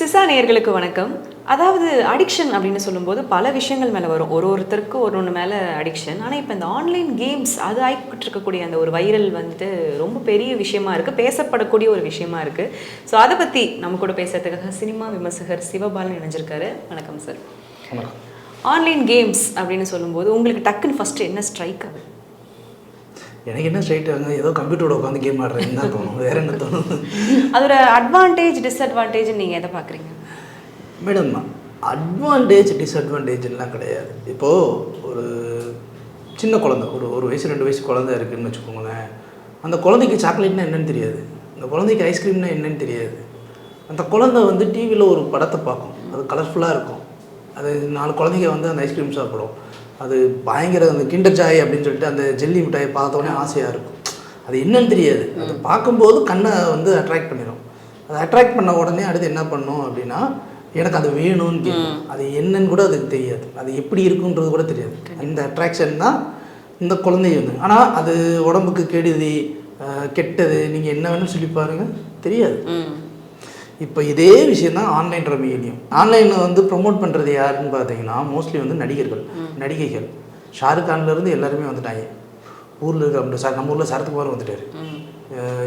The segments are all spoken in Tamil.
சிசா நேயர்களுக்கு வணக்கம். அதாவது அடிக்ஷன் அப்படின்னு சொல்லும்போது பல விஷயங்கள் மேலே வரும். ஒரு ஒருத்தருக்கு ஒரு ஒன்று மேலே அடிக்ஷன் ஆனால் இப்போ இந்த ஆன்லைன் கேம்ஸ் அது ஆகிட்டு இருக்கக்கூடிய அந்த ஒரு வைரல் வந்துட்டு ரொம்ப பெரிய விஷயமா இருக்குது பேசப்படக்கூடிய ஒரு விஷயமா இருக்குது ஸோ அதை பற்றி நம்ம கூட பேசுறதுக்காக சினிமா விமர்சகர் சிவபாலன் இணைஞ்சிருக்காரு. வணக்கம் சார் ஆன்லைன் கேம்ஸ் அப்படின்னு சொல்லும்போது உங்களுக்கு டக்குன்னு ஃபஸ்ட்டு என்ன ஸ்ட்ரைக் ஆகுது எனக்கு என்ன ஸ்ட்ரைட் ஆகுங்க ஏதோ கம்ப்யூட்டரோட உட்காந்து கேம் ஆடுறேன்னு தான் தோணும்? வேற என்ன தோணும்? அதோட அட்வான்டேஜ் டிஸ்அட்வான்டேஜ் நீங்கள் எதை பார்க்குறீங்க? மேடம் அட்வான்டேஜ் டிஸ்அட்வான்டேஜ்லாம் கிடையாது. இப்போது ஒரு சின்ன குழந்தை ஒரு ஒரு வயசு ரெண்டு வயசு குழந்தை இருக்குன்னு வச்சுக்கோங்களேன். அந்த குழந்தைக்கு சாக்லேட்னா என்னன்னு தெரியாது. அந்த குழந்தைக்கு ஐஸ்கிரீம்னா என்னன்னு தெரியாது. அந்த குழந்தை வந்து டிவியில் ஒரு படத்தை பார்க்கும். அது கலர்ஃபுல்லாக இருக்கும். அது நாலு குழந்தைங்க வந்து அந்த ஐஸ்கிரீம் சாப்பிடும். அது பயங்கர அந்த கிண்டர் ஜாய் அப்படின்னு சொல்லிட்டு அந்த ஜெல்லி மிட்டாயை பார்த்தோன்னே ஆசையாக இருக்கும். அது என்னன்னு தெரியாது. அது பார்க்கும்போது கண்ணை வந்து அட்ராக்ட் பண்ணிடும் அதை அட்ராக்ட் பண்ண உடனே அடுத்து என்ன பண்ணும் அப்படின்னா எனக்கு அது வேணும்னு கேட்கும் அது என்னன்னு கூட அதுக்கு தெரியாது. அது எப்படி இருக்குன்றது கூட தெரியாது. அந்த அட்ராக்ஷன் தான் இந்த குழந்தை வந்து. ஆனால் அது உடம்புக்கு கெடுதி கெட்டது நீங்கள் என்ன வேணும்னு சொல்லி பாருங்க தெரியாது. இப்போ இதே விஷயம் தான் ஆன்லைன் ரம்மியிலையும் ஆன்லைனில் வந்து ப்ரொமோட் பண்ணுறது யாருன்னு பார்த்தீங்கன்னா மோஸ்ட்லி வந்து நடிகர்கள் நடிகைகள். ஷாருக் கான்லேருந்து எல்லாருமே வந்துட்டாங்க. ஊரில் இருக்க அப்படி சார் நம்ம ஊரில் சரத்குமார் வந்துட்டார்.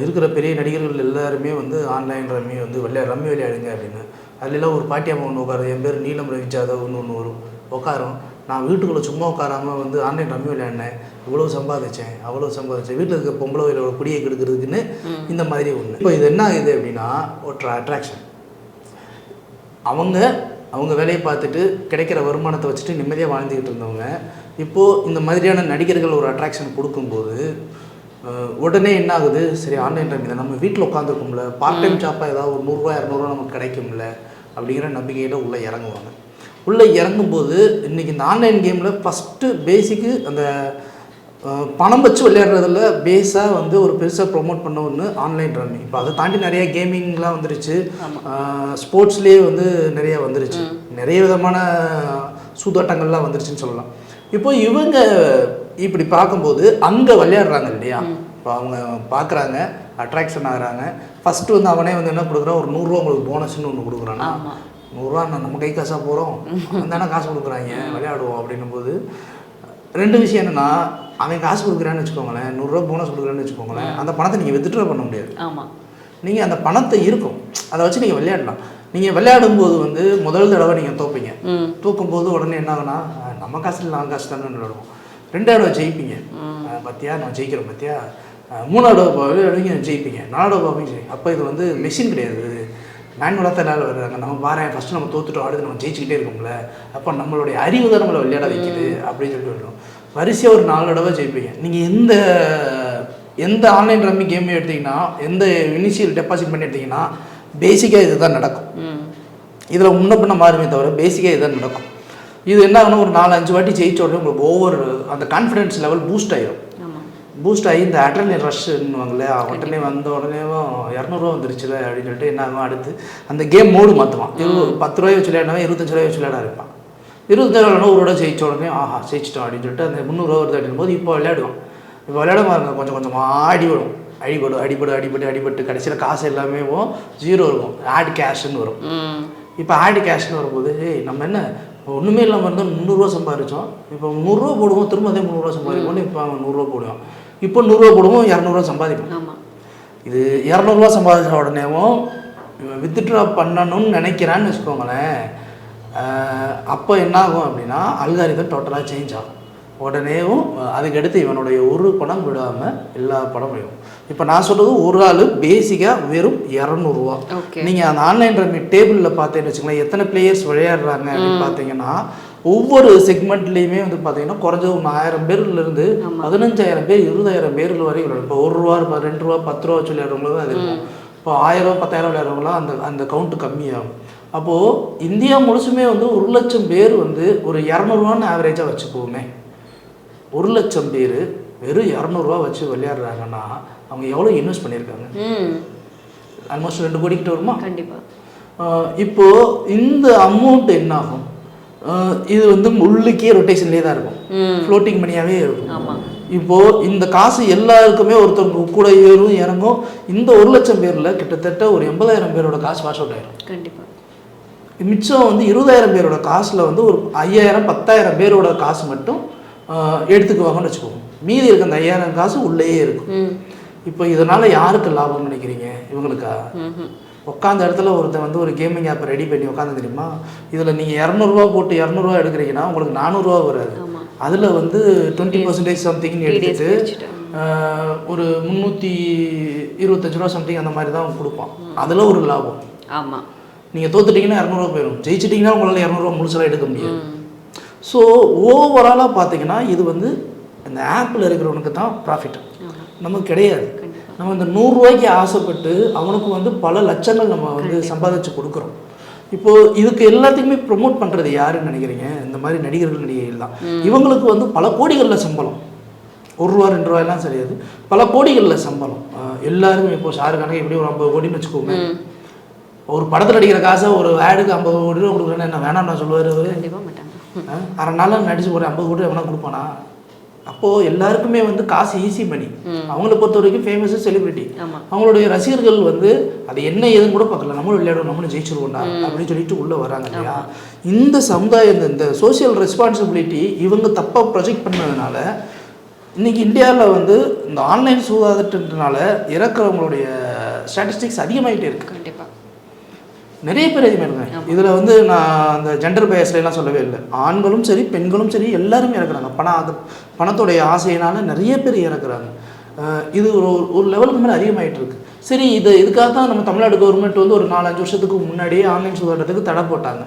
இருக்கிற பெரிய நடிகர்கள் எல்லாருமே வந்து ஆன்லைன் ரம்மி வந்து விளையா ரம்மி விளையாடுங்க அப்படின்னு. அதுலலாம் ஒரு பாட்டியம்மா ஒன்று உட்காரு என் பேர் நீலம் ரவி ஒன்று ஒன்று வரும். உட்காரும். நான் வீட்டுக்குள்ளே சும்மா உட்காராம வந்து ஆன்லைன் ரம்மி விளையாடினேன் இவ்வளோ சம்பாதிச்சேன் அவ்வளோ சம்பாதிச்சேன். வீட்டில் இருக்க பொம்பளை வயலோட குடியை கெடுக்கிறதுக்குன்னு இந்த மாதிரி ஒன்று இப்போ இது என்ன ஆகுது அப்படின்னா ஒரு அட்ராக்ஷன் அவங்க அவங்க வேலையை பார்த்துட்டு கிடைக்கிற வருமானத்தை வச்சுட்டு நிம்மதியாக வாழ்ந்துக்கிட்டு இருந்தவங்க இப்போது இந்த மாதிரியான நடிகர்கள் ஒரு அட்ராக்ஷன் கொடுக்கும்போது உடனே என்ன ஆகுது? சரி ஆன்லைன் இதை நம்ம வீட்டில் உட்காந்துருக்கோம்ல பார்ட் டைம் ஷாப்பாக ஏதாவது ஒரு நூறுரூவா இரநூறுவா நமக்கு கிடைக்கும்ல அப்படிங்கிற நம்பிக்கையில் உள்ளே இறங்குவாங்க. உள்ளே இறங்கும்போது இன்றைக்கி இந்த ஆன்லைன் கேமில் ஃபஸ்ட்டு பேசிக்கு அந்த பணம் வச்சு விளையாடுறதுல பேஸாக வந்து ஒரு பெருசாக ப்ரோமோட் பண்ண ஒன்று ஆன்லைன் ரம்மி இப்போ அதை தாண்டி நிறைய கேமிங்லாம் வந்துருச்சு. ஸ்போர்ட்ஸ்லேயே வந்து நிறைய வந்துருச்சு. நிறைய விதமான சூதாட்டங்கள்லாம் வந்துருச்சுன்னு சொல்லலாம். இப்போ இவங்க இப்படி பார்க்கும்போது அங்கே விளையாடுறாங்க இல்லையா? இப்போ அவங்க பார்க்குறாங்க அட்ராக்ஷன் ஆகுறாங்க. ஃபஸ்ட்டு வந்து அவனே வந்து என்ன கொடுக்குறான்? ஒரு நூறுரூவா உங்களுக்கு போனஸ்னு ஒன்று கொடுக்குறான்னா ஆமா. நூறுரூவா நம்ம கை காசாக போகிறோம் தானே காசு கொடுக்குறாங்க விளையாடுவோம் அப்படின்னும் போது ரெண்டு விஷயம் என்னன்னா அவன் காசு கொடுக்குறான்னு வச்சுக்கோங்களேன் நூறுரூவா போனஸ் கொடுக்குறான்னு வச்சுக்கோங்களேன் அந்த பணத்தை நீங்கள் வித்ட்ரா பண்ண முடியாது. ஆமாம் நீங்கள் அந்த பணத்தை இருக்கும். அதை வச்சு நீங்கள் விளையாடலாம். நீங்கள் விளையாடும்போது வந்து முதல் தடவை நீங்கள் தோப்பீங்க. ம். தூக்கும்போது உடனே என்ன ஆகுனா நம்ம காசு இல்லை நான் காசு தானே விளையாடுவோம். ரெண்டாவது ஜெயிப்பீங்க. அஹ் பத்தியா? நான் ஜெயிக்கிறேன் பத்தியா? அஹ் மூணாவது தடவை விளையாடுவீங்க ஜெயிப்பீங்க. நாலாவது ஜெயி அப்போ இது வந்து மெஷின் கிடையாது. மேனுவலாக தான் எல்லாரும் வர்றாங்க. நம்ம பாரு ஃபஸ்ட்டு நம்ம தோத்துட்டோம். அடுத்து நம்ம ஜெயிச்சுக்கிட்டே இருக்கோம்ல. அப்போ நம்மளுடைய அறிவு தான் நம்மளை விளையாட வைக்குது அப்படின்னு சொல்லிட்டு வரும் வரிசையாக ஒரு நாலு தடவை ஜெயிப்பீங்க. நீங்கள் எந்த எந்த ஆன்லைன் ரம்மி கேம் எடுத்தீங்கன்னா எந்த இனிஷியல் டெபாசிட் பண்ணி எடுத்தீங்கன்னா பேசிக்காக இதுதான் நடக்கும். இதில் முன்ன பின்ன மாறுமே தவிர பேசிக்காக இதுதான் நடக்கும். இது என்ன ஆகுனா ஒரு நாலு அஞ்சு வாட்டி ஜெயிச்ச உடனே உங்களுக்கு ஓவர் அந்த கான்ஃபிடன்ஸ் லெவல் பூஸ்ட் ஆயிரும். ஆமாம் பூஸ்ட் ஆகி இந்த அட்ரலின் ரஷ்னுவாங்களே உடனே வந்த உடனேவும் இரநூறுவா வந்துருச்சுல அப்படின்னு சொல்லிட்டு என்ன ஆகும் அடுத்து அந்த கேம் மோடு மாற்றுவான் பத்து ரூபாய் வச்சு விளையாடினவன் இருபத்தஞ்சு ரூபாய் வச்சு விளையாட இருப்பான் இருபத்தஞ்சு ரூபா ஒரு ரூபா ஜெயிச்ச உடனே ஆஹா ஜெயிச்சிட்டோம் அப்படின்னு சொல்லிட்டு அந்த முந்நூறுரூவா வருது அப்படின் போது இப்போ விளையாடுவான். இப்போ விளையாட பாருங்க கொஞ்சம் கொஞ்சமாக அடிபடும். அடிபடும் அடிபடு அடிபட்டு அடிபட்டு. கடைசியில் காசு எல்லாமே ஜீரோ இருக்கும். ஆட் கேஷ்னு வரும். இப்போ ஆடி கேஷ்னு வரும்போது ஏய் நம்ம என்ன ஒன்றுமே இல்லாமல் இருந்தால் முந்நூறுரூவா சம்பாதிச்சோம் இப்போ நூறுரூவா போடுவோம் திரும்ப அதே முந்நூறுரூவா சம்பாதிப்போம்னு இப்போ அவன் நூறுரூவா போடுவான். இப்போ நூறுரூவா போடுவோம் இரநூறுவா சம்பாதிப்போம். இது இரநூறுவா சம்பாதிச்ச உடனேவும் இவன் வித்ட்ரா பண்ணணும்னு நினைக்கிறான்னு வச்சுக்கோங்களேன். அப்போ என்ன ஆகும் அப்படின்னா அல்காரிதம் டோட்டலாக சேஞ்ச் ஆகும். உடனேவும் அதுக்கடுத்து இவனுடைய ஒரு படம் விடாமல் எல்லா படம் விடும் இப்போ நான் சொல்கிறது ஒரு ஆள் பேசிக்காக வெறும் இரநூறுவா. நீங்கள் அந்த ஆன்லைன் ரம்மி டேபிளில் பார்த்தேன்னு வச்சுங்களேன் எத்தனை பிளேயர்ஸ் விளையாடுறாங்க அப்படின்னு பார்த்தீங்கன்னா ஒவ்வொரு செக்மெண்ட்லேயுமே வந்து பார்த்தீங்கன்னா குறைஞ்சது ஒரு ஆயிரம் பேர்லேருந்து பதினஞ்சாயிரம் பேர் இருபதாயிரம் பேர்கள் வரை விளையாடும் இப்போ ஒரு ரூபா ரெண்டு ரூபா பத்து ரூபா வச்சு விளையாடுறவங்களும் அது இருக்கும். இப்போ ஆயிரம் பத்தாயிரம் விளையாடுறவங்களாம் அந்த அந்த கவுண்ட்டு கம்மியாகும். அப்போது இந்தியா முழுசுமே வந்து ஒரு லட்சம் பேர் வந்து ஒரு இரநூறுவான்னு ஆவரேஜாக வச்சுக்குவோமே ஒரு லட்சம் பேர் வெறும் இரநூறுவா வச்சு விளையாடுறாங்கன்னா அவங்க எவ்வளோ இன்வெஸ்ட் பண்ணியிருக்காங்க? ஆல்மோஸ்ட் ரெண்டு கோடிக்கிட்ட வருமா? கண்டிப்பாக ஆஹ் இப்போ இந்த அமௌண்ட் என்ன ஆகும் இது வந்து உள்ளுக்கே ரொட்டேஷன்லேயே தான் இருக்கும். ஃப்ளோட்டிங் மணியாகவே இருக்கும். ஆமாம் இப்போ இந்த காசு எல்லாருக்குமே ஒருத்தருக்கு கூட ஏறும் இறங்கும். இந்த ஒரு லட்சம் பேரில் கிட்டத்தட்ட ஒரு எண்பதாயிரம் பேரோட காசு வாஷ் அவுட் ஆயிரும். கண்டிப்பாக மிச்சம் வந்து இருபதாயிரம் பேரோட காசில் வந்து ஒரு ஐயாயிரம் பத்தாயிரம் பேரோட காசு மட்டும் எடுத்துக்குவாங்கன்னு வச்சுக்கோங்க. மீதி இருக்க அந்த ஐயாயிரம் காசு உள்ளேயே இருக்கும். இப்போ இதனால யாருக்கு லாபம்னு நினைக்கிறீங்க? இவங்களுக்கா. உட்காந்த இடத்துல ஒருத்தன் வந்து ஒரு கேமிங் ஆப் ரெடி பண்ணி உட்காந்து தெரியுமா? இதில் நீங்கள் இரநூறுவா போட்டு இரநூறுவா எடுக்கிறீங்கன்னா உங்களுக்கு நானூறுரூவா வராது. அதில் வந்து டுவெண்ட்டி பர்சன்டேஜ் சம்திங்னு எடுத்துட்டு ஒரு முந்நூற்றி இருபத்தஞ்சு ரூபா சம்திங் அந்த மாதிரி தான் கொடுப்பான். அதில் ஒரு லாபம். ஆமா. நீங்கள் தோத்துட்டீங்கன்னா இரநூறுவா போயிடும். ஜெயிச்சிட்டிங்கன்னா உங்களால் இரநூறுவா முழுசெல்லாம் எடுக்க முடியாது. ம். ஸோ ஓவராலாக பார்த்தீங்கன்னா இது வந்து இந்த ஆப்பில் இருக்கிறவனுக்கு தான் ப்ராஃபிட். நமக்கு கிடையாது. நம்ம இந்த நூறுரூவாய்க்கு ஆசைப்பட்டு அவனுக்கு வந்து பல லட்சங்கள் நம்ம வந்து சம்பாதிச்சு கொடுக்குறோம். இப்போ இதுக்கு எல்லாத்தையுமே ப்ரொமோட் பண்ணுறது யாருன்னு நினைக்கிறீங்க? இந்த மாதிரி நடிகர்கள் நடிகைகள் தான் இவங்களுக்கு வந்து பல கோடிகளில் சம்பளம். ஒரு ரூபா ரெண்டு ரூபாயெல்லாம் சரியாது. பல கோடிகளில் சம்பளம். எல்லாருமே இப்போ ஷாருக்கானுக்கு எப்படி ஒரு ஐம்பது கோடின்னு வச்சுக்கோங்க. ஒரு படத்தில் நடிக்கிற காசை ஒரு ஆடுக்கு ஐம்பது கோடி ரூபா கொடுக்குறேன்னு என்ன வேணாம் நான் சொல்லுவார் அவர்? அரை நாளில் நடிச்சு ஒரு ஐம்பது கோடி எவனா கொடுப்பானா? அப்போது எல்லாருக்குமே வந்து காசு ஈஸி மணி அவங்கள பொறுத்த வரைக்கும் ஃபேமஸ் செலிபிரிட்டி அவங்களுடைய ரசிகர்கள் வந்து அது என்ன ஏதுன்னு கூட பார்க்கல. நம்மளும் விளையாடுவோம் நம்மளும் ஜெயிச்சிருவோம்டா அப்படின்னு சொல்லிட்டு உள்ளே வராங்க இல்லையா? இந்த சமுதாயம் இந்த- சோஷியல் ரெஸ்பான்சிபிலிட்டி இவங்க தப்பாக ப்ரொஜெக்ட் பண்ணதுனால இன்னைக்கு இந்தியாவில் வந்து இந்த ஆன்லைன் சூதாட்டத்தினால இறக்குறவங்களுடைய ஸ்டாட்டிஸ்டிக்ஸ் அதிகமாகிட்டே இருக்கு. கண்டிப்பா. நிறைய பேர் அதிகமாக இருக்காங்க இதில் வந்து நான் அந்த ஜெண்டர் எல்லாம் சொல்லவே இல்லை. ஆண்களும் சரி பெண்களும் சரி எல்லாருமே இறக்குறாங்க. பணம் அது பணத்துடைய ஆசையினால நிறைய பேர் இறக்குறாங்க. இது ஒரு ஒரு லெவலுக்கு மேலே அதிகமாயிட்டு இருக்கு. சரி இது இதுக்காக தான் நம்ம தமிழ்நாடு கவர்மெண்ட் வந்து ஒரு நாலஞ்சு வருஷத்துக்கு முன்னாடியே ஆன்லைன் சூதாட்டத்துக்கு தடை போட்டாங்க.